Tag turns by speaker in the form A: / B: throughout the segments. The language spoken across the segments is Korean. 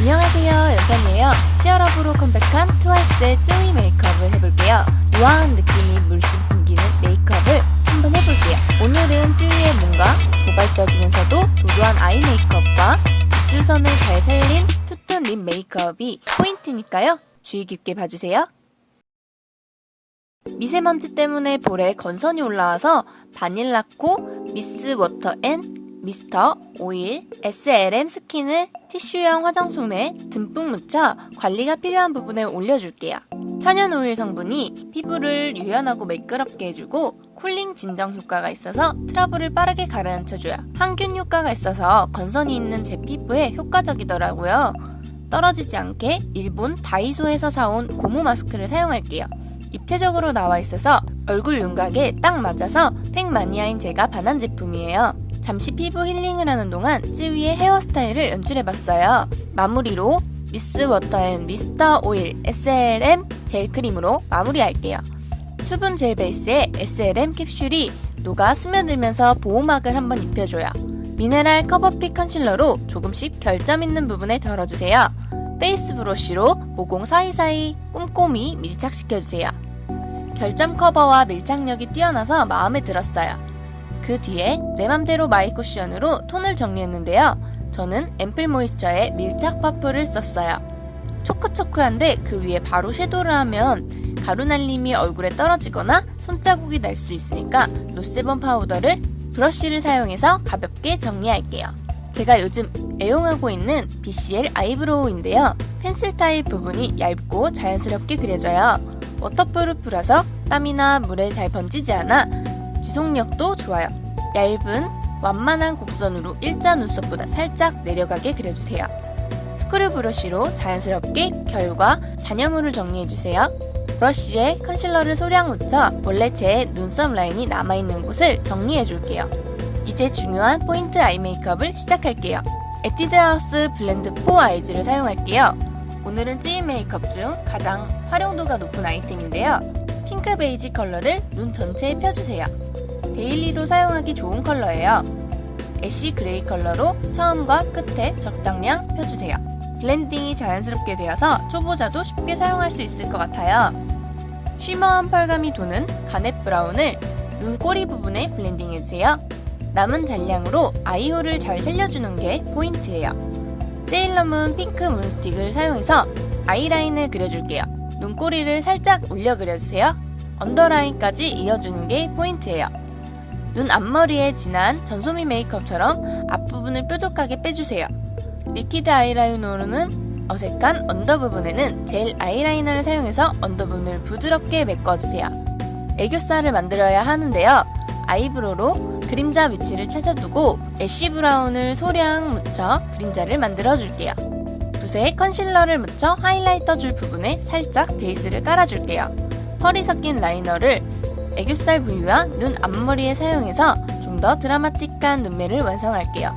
A: 안녕하세요, 연선이에요. 치얼업으로 컴백한 트와이스의 쯔위 메이크업을 해볼게요. 우아한 느낌이 물씬 풍기는 메이크업을 한번 해볼게요. 오늘은 쯔위의 뭔가 도발적이면서도 도도한 아이 메이크업과 입술선을 잘 살린 투톤 립 메이크업이 포인트니까요. 주의 깊게 봐주세요. 미세먼지 때문에 볼에 건선이 올라와서 바닐라코, 미스 워터 앤 미스터 오일, SLM 스킨을 티슈형 화장솜에 듬뿍 묻혀 관리가 필요한 부분에 올려줄게요. 천연 오일 성분이 피부를 유연하고 매끄럽게 해주고 쿨링 진정 효과가 있어서 트러블을 빠르게 가라앉혀줘요. 항균 효과가 있어서 건선이 있는 제 피부에 효과적이더라고요. 떨어지지 않게 일본 다이소에서 사온 고무 마스크를 사용할게요. 입체적으로 나와 있어서 얼굴 윤곽에 딱 맞아서 팩 마니아인 제가 반한 제품이에요. 잠시 피부 힐링을 하는 동안 쯔위의 헤어스타일을 연출해봤어요. 마무리로 미스 워터 앤 미스터 오일 SLM 젤 크림으로 마무리할게요. 수분 젤 베이스에 SLM 캡슐이 녹아 스며들면서 보호막을 한번 입혀줘요. 미네랄 커버핏 컨실러로 조금씩 결점 있는 부분에 덜어주세요. 페이스 브러쉬로 모공 사이사이 꼼꼼히 밀착시켜주세요. 결점 커버와 밀착력이 뛰어나서 마음에 들었어요. 그 뒤에 내 맘대로 마이 쿠션으로 톤을 정리했는데요. 저는 앰플 모이스처의 밀착 퍼플을 썼어요. 초크초크한데 그 위에 바로 섀도우를 하면 가루 날림이 얼굴에 떨어지거나 손자국이 날 수 있으니까 노세범 파우더를 브러쉬를 사용해서 가볍게 정리할게요. 제가 요즘 애용하고 있는 BCL 아이브로우인데요. 펜슬 타입 부분이 얇고 자연스럽게 그려져요. 워터프루프라서 땀이나 물에 잘 번지지 않아 지속력도 좋아요. 얇은 완만한 곡선으로 일자 눈썹보다 살짝 내려가게 그려주세요. 스크류 브러쉬로 자연스럽게 결과 잔여물을 정리해주세요. 브러쉬에 컨실러를 소량 묻혀 원래 제 눈썹 라인이 남아있는 곳을 정리해줄게요. 이제 중요한 포인트 아이 메이크업을 시작할게요. 에뛰드 하우스 블렌드 4 아이즈를 사용할게요. 오늘은 찌인 메이크업 중 가장 활용도가 높은 아이템인데요. 핑크 베이지 컬러를 눈 전체에 펴주세요. 데일리로 사용하기 좋은 컬러예요. 애쉬 그레이 컬러로 처음과 끝에 적당량 펴주세요. 블렌딩이 자연스럽게 되어서 초보자도 쉽게 사용할 수 있을 것 같아요. 쉬머한 펄감이 도는 가넷 브라운을 눈 꼬리 부분에 블렌딩 해주세요. 남은 잔량으로 아이홀을 잘 살려주는 게 포인트예요. 세일러문 핑크 문스틱을 사용해서 아이라인을 그려줄게요. 눈꼬리를 살짝 올려 그려주세요. 언더라인까지 이어주는 게 포인트예요. 눈 앞머리에 진한 전소미 메이크업처럼 앞부분을 뾰족하게 빼주세요. 리퀴드 아이라이너로는 어색한 언더 부분에는 젤 아이라이너를 사용해서 언더 부분을 부드럽게 메꿔주세요. 애교살을 만들어야 하는데요. 아이브로로 그림자 위치를 찾아두고 애쉬 브라운을 소량 묻혀 그림자를 만들어줄게요. 붓에 컨실러를 묻혀 하이라이터 줄 부분에 살짝 베이스를 깔아줄게요. 펄이 섞인 라이너를 애교살 부위와 눈 앞머리에 사용해서 좀 더 드라마틱한 눈매를 완성할게요.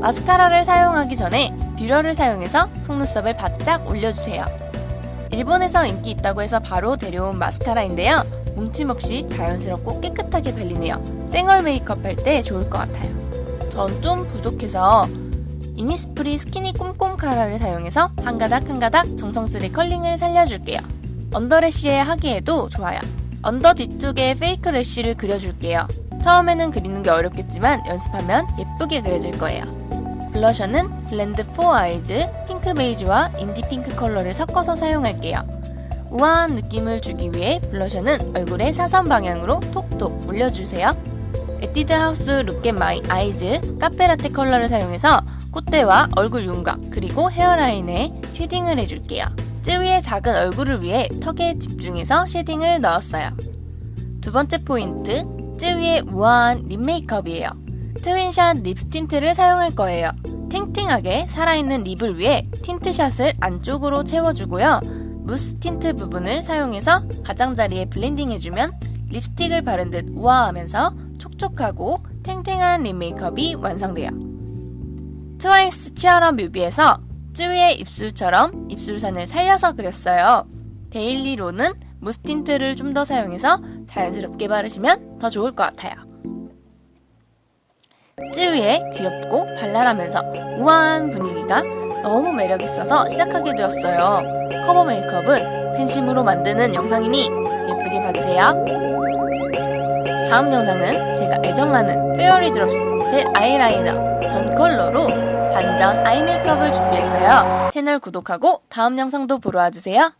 A: 마스카라를 사용하기 전에 뷰러를 사용해서 속눈썹을 바짝 올려주세요. 일본에서 인기 있다고 해서 바로 데려온 마스카라인데요. 뭉침 없이 자연스럽고 깨끗하게 발리네요. 생얼 메이크업 할 때 좋을 것 같아요. 전 좀 부족해서 이니스프리 스키니 꼼꼼 카라를 사용해서 한 가닥 한 가닥 정성스레 컬링을 살려줄게요. 언더래쉬에 하기에도 좋아요. 언더 뒤쪽에 페이크 래쉬를 그려줄게요. 처음에는 그리는 게 어렵겠지만 연습하면 예쁘게 그려질 거예요. 블러셔는 블렌드 4 아이즈 핑크 베이지와 인디 핑크 컬러를 섞어서 사용할게요. 우아한 느낌을 주기 위해 블러셔는 얼굴에 사선 방향으로 톡톡 올려주세요. 에뛰드 하우스 룩앤 마이 아이즈 카페라테 컬러를 사용해서 콧대와 얼굴 윤곽 그리고 헤어라인에 쉐딩을 해줄게요. 쯔위의 작은 얼굴을 위해 턱에 집중해서 쉐딩을 넣었어요. 두 번째 포인트, 쯔위의 우아한 립 메이크업이에요. 트윈샷 립 스틴트를 사용할 거예요. 탱탱하게 살아있는 립을 위해 틴트샷을 안쪽으로 채워주고요. 무스 틴트 부분을 사용해서 가장자리에 블렌딩 해주면 립스틱을 바른 듯 우아하면서 촉촉하고 탱탱한 립 메이크업이 완성돼요. 트와이스 치어럼 뮤비에서 쯔위의 입술처럼 입술산을 살려서 그렸어요. 데일리로는 무스틴트를 좀 더 사용해서 자연스럽게 바르시면 더 좋을 것 같아요. 쯔위의 귀엽고 발랄하면서 우아한 분위기가 너무 매력있어서 시작하게 되었어요. 커버 메이크업은 팬심으로 만드는 영상이니 예쁘게 봐주세요. 다음 영상은 제가 애정하는 페어리 드롭스 제 아이라이너 전 컬러로 반전 아이 메이크업을 준비했어요. 채널 구독하고 다음 영상도 보러 와주세요.